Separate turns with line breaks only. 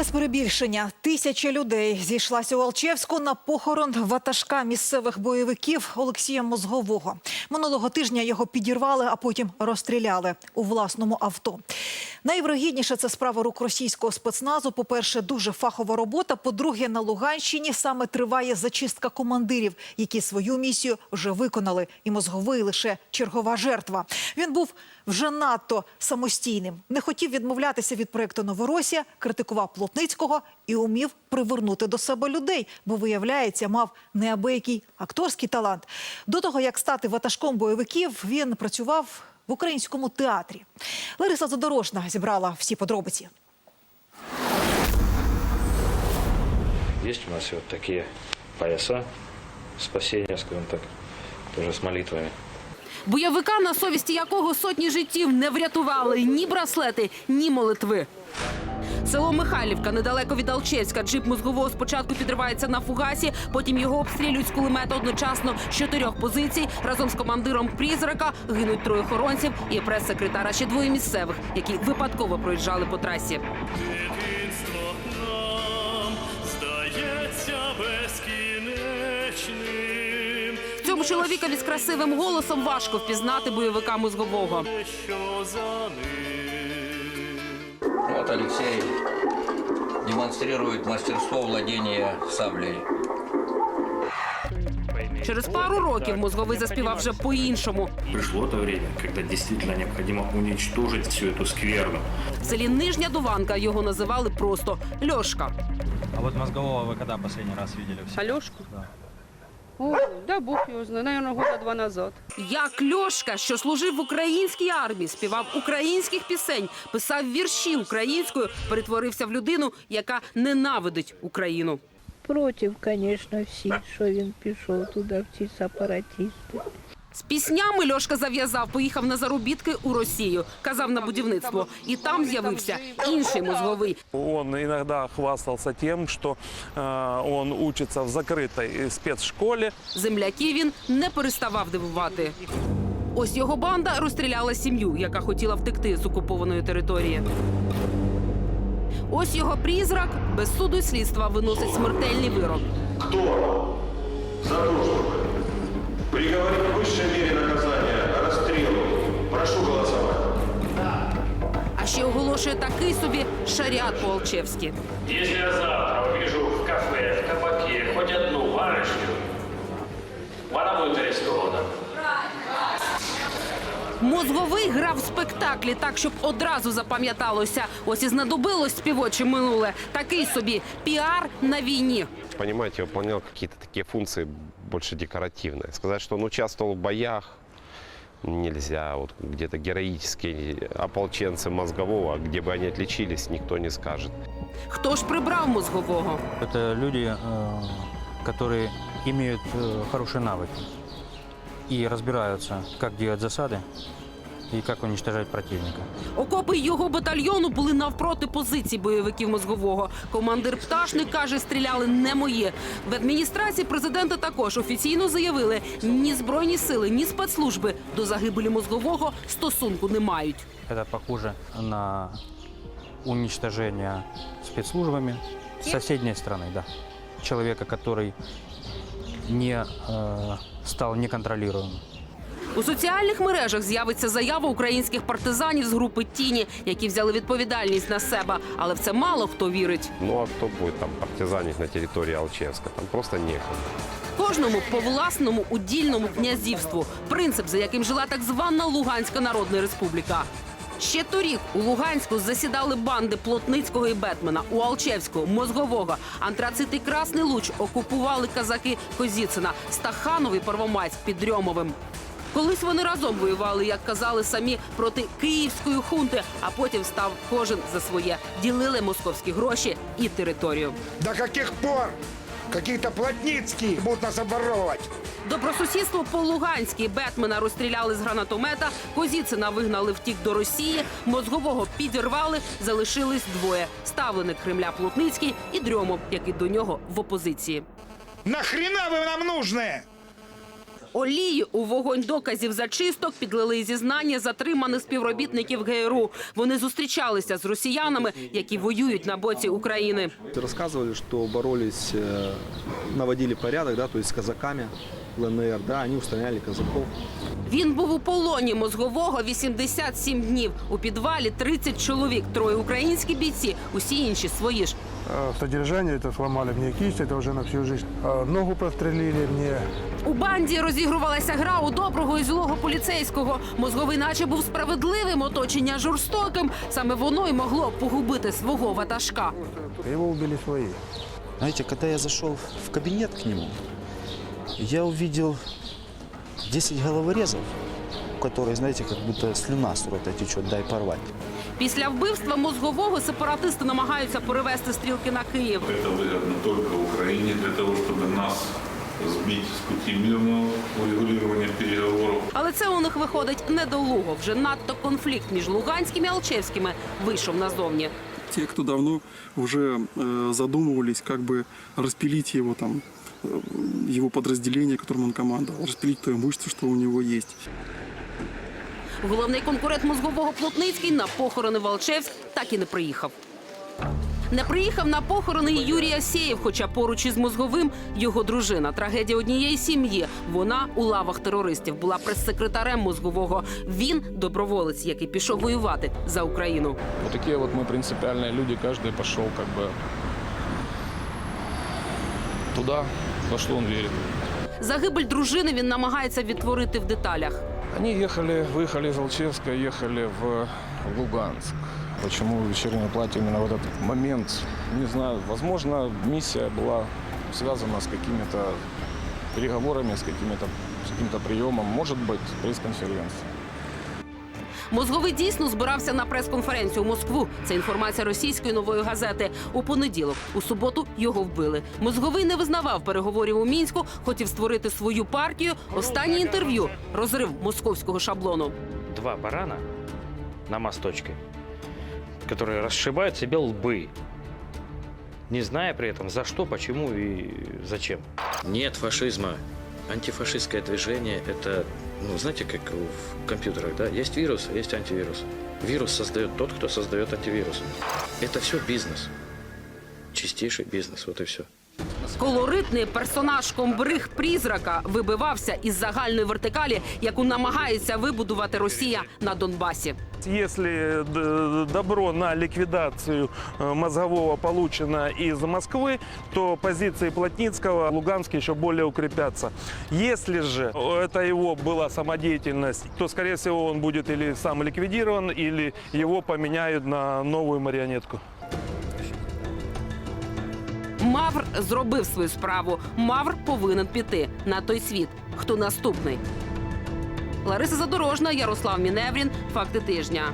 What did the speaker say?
Без перебільшення тисяча людей зійшлася у Алчевську на похорон ватажка місцевих бойовиків Олексія Мозгового. Минулого тижня його підірвали, а потім розстріляли у власному авто. Найвирогідніше це справа рук російського спецназу. По-перше, дуже фахова робота. По-друге, на Луганщині саме триває зачистка командирів, які свою місію вже виконали. І мозговий лише чергова жертва. Він був вже надто самостійним. Не хотів відмовлятися від проекту Новоросія, критикував Плотницького і умів привернути до себе людей, бо виявляється, мав неабиякий акторський талант. До того як стати ватажком бойовиків, він працював в українському театрі. Лариса Задорожна зібрала всі подробиці.
Есть у нас вот такие пояса спасения, скажем так, тоже с молитвами.
Бойовика, на совісті якого сотні життів не врятували ні браслети, ні молитви. Село Михайлівка недалеко від Алчевська. Джип мозгового спочатку підривається на фугасі, потім його обстрілюють з кулемета одночасно з чотирьох позицій. Разом з командиром призрака гинуть троє охоронців і прес-секретара ще двоє місцевих, які випадково проїжджали по трасі.
Нам здається безкінечним,
В чоловікові з красивим голосом важко впізнати бойовика мозгового.
що за ним.
Вот Алексей демонстрирует мастерство владения саблей.
Через пару років мозговий заспівав вже по-іншому.
Пришло то время, когда действительно необходимо уничтожить всю эту скверну.
В селі Нижня Дуванка його називали просто Льошка.
А вот мозгового вы когда последний раз видели? в селе? Да.
О, да бог його знає, наверное, года два назад.
Як Льошка, що служив в українській армії, співав українських пісень, писав вірші українською, перетворився в людину, яка ненавидить Україну.
Проти, звісно, всі, що він пішов туди, в ці сепаратисти.
З піснями Льошка зав'язав, поїхав на заробітки у Росію, казав на будівництво, і там з'явився інший мозговий.
Он иногда хвастался тем, что э, он учится в закрытой спецшколе.
Земляків він не переставав дивувати. Ось його банда розстріляла сім'ю, яка хотіла втекти з окупованої території. Ось його призрак без суду і слідства виносить смертельний вирок.
Кто за
ще оголошує такий собі шаріат по-алчевськи.
Если я завтра увижу в кафе, в кабаке хоть одну барышню, она будет арестована.
Мозговий грав в спектаклі так, щоб одразу запам'яталося. Ось і знадобилось співоче минуле. Такий собі піар на війні.
понимаете, выполнял какие-то такие функции больше декоративные. Сказать, что он участвовал в боях, нельзя. Вот где-то героические ополченцы мозгового, где бы они отличились, никто не скажет.
Хто ж прибрав мозгового?
Это люди, э, которые имеют э, хорошие навыки и разбираются, как делать засады и как уничтожать противника.
Окопи його батальйону були навпроти позицій бойовиків мозгового. Командир пташник каже, стріляли не мої. В адміністрації президента також офіційно заявили, ні збройні сили, ні спецслужби до загибелі мозгового стосунку не мають.
Это похоже на уничтожение спецслужбами соседней страны, да. Человека, который не э, стал неконтролируемым.
У соціальних мережах з'явиться заява українських партизанів з групи Тіні, які взяли відповідальність на себе. Але в це мало хто вірить.
Ну а кто будет там партизанить на территории Алчевска? Там просто некому.
Кожному по власному удільному князівству. Принцип, за яким жила так звана Луганська Народна Республіка. Ще торік у Луганську засідали банди Плотницького і Бетмена, у Алчевську, Мозгового, Антрацит і Красний Луч окупували казаки Козіцина, Стаханов і Первомайськ під. Колись вони разом воювали, як казали самі, проти київської хунти, а потім став кожен за своє. Ділили московські гроші і територію.
До каких пор какие-то плотницкие будут нас обворовывать?
Добросусідство по-луганськи Бетмена розстріляли з гранатомета, Козіцина вигнали втік до Росії, мозгового підірвали, залишились двоє: ставленик Кремля Плотницький і Дрьомов, який до нього в опозиції.
Нахрена вы нам нужны?
Олії у вогонь доказів зачисток підлили і зізнання затриманих співробітників ГРУ. Вони зустрічалися з росіянами, які воюють на боці України.
Розказували, що боролись, э, наводили порядок, да, то з казаками ЛНР, да, они устраняли казаков.
Він був у полоні мозгового 87 днів. У підвалі 30 чоловік, троє українські бійці, усі інші свої ж.
В содержании это сломали мне кисть, это уже на всю жизнь. Ногу прострелили мне.
У банді розігрувалася гра у доброго і злого поліцейського. Мозговий наче був справедливим, оточення жорстоким. Саме воно й могло погубити свого ватажка.
Его убили свои.
Знаете, когда я зашел в кабинет к нему, я увидел 10 головорезов, у которых, знаете, как будто слюна с рота течет, дай порвать.
Після вбивства мозгового сепаратисти намагаються перевести стрілки на Київ.
Это выгодно только Украине для того, чтобы нас сбить с пути мирного урегулирования переговоров.
Але це у них виходить недолуго. Вже надто конфлікт між Луганськими і Алчевськими вийшов назовні.
Те, кто давно уже э, задумывались, как бы распилить его там, э, его подразделение, которым он командовал, распилить то имущество, что у него есть.
Головний конкурент мозгового Плотницький на похорони в Алчевськ так і не приїхав. Не приїхав на похорони і Юрій Асєєв, хоча поруч із мозговим його дружина. Трагедія однієї сім'ї. Вона у лавах терористів була прес-секретарем мозгового. Він доброволець, який пішов воювати за Україну.
Вот такие вот мы принципиальные люди. Каждый пошел как бы туда, во что он верит.
Загибель дружини він намагається відтворити в деталях.
Они ехали, выехали из Алчевска, ехали в Луганск. Почему вечернее платье именно в этот момент? Не знаю. Возможно, миссия была связана с какими-то переговорами, с какими-то с каким-то приемом. Может быть, пресс-конференция.
Мозговий дійсно збирався на прес-конференцію у Москву. Це інформація російської нової газети. У понеділок, у суботу його вбили. Мозговий не визнавав переговорів у мінську, хотів створити свою партію. Останнє інтерв'ю розрив московського шаблону.
Два барана на мосточке, которые расшибают себе лбы, не зная при этом за что, почему и зачем. Нет фашизма. Антифашистское движение – это, ну, знаете, как в компьютерах, да? Есть вирус, есть антивирус. Вирус создает тот, кто создает антивирус. Это все бизнес. Чистейший бизнес, вот и все.
Колоритний персонаж комбриг призрака вибивався із загальної вертикалі, яку намагається вибудувати Росія на Донбасі.
Если д- добро на ликвидацию э, мозгового получено из Москвы, то позиции Плотницкого в Луганске еще более укрепятся. Если же это его была самодеятельность, то, скорее всего, он будет или сам ликвидирован, или его поменяют на новую марионетку.
Мавр зробив свою справу. Мавр повинен піти на той світ. Хто наступний? Лариса Задорожна, Ярослав Міневрін. Факти тижня.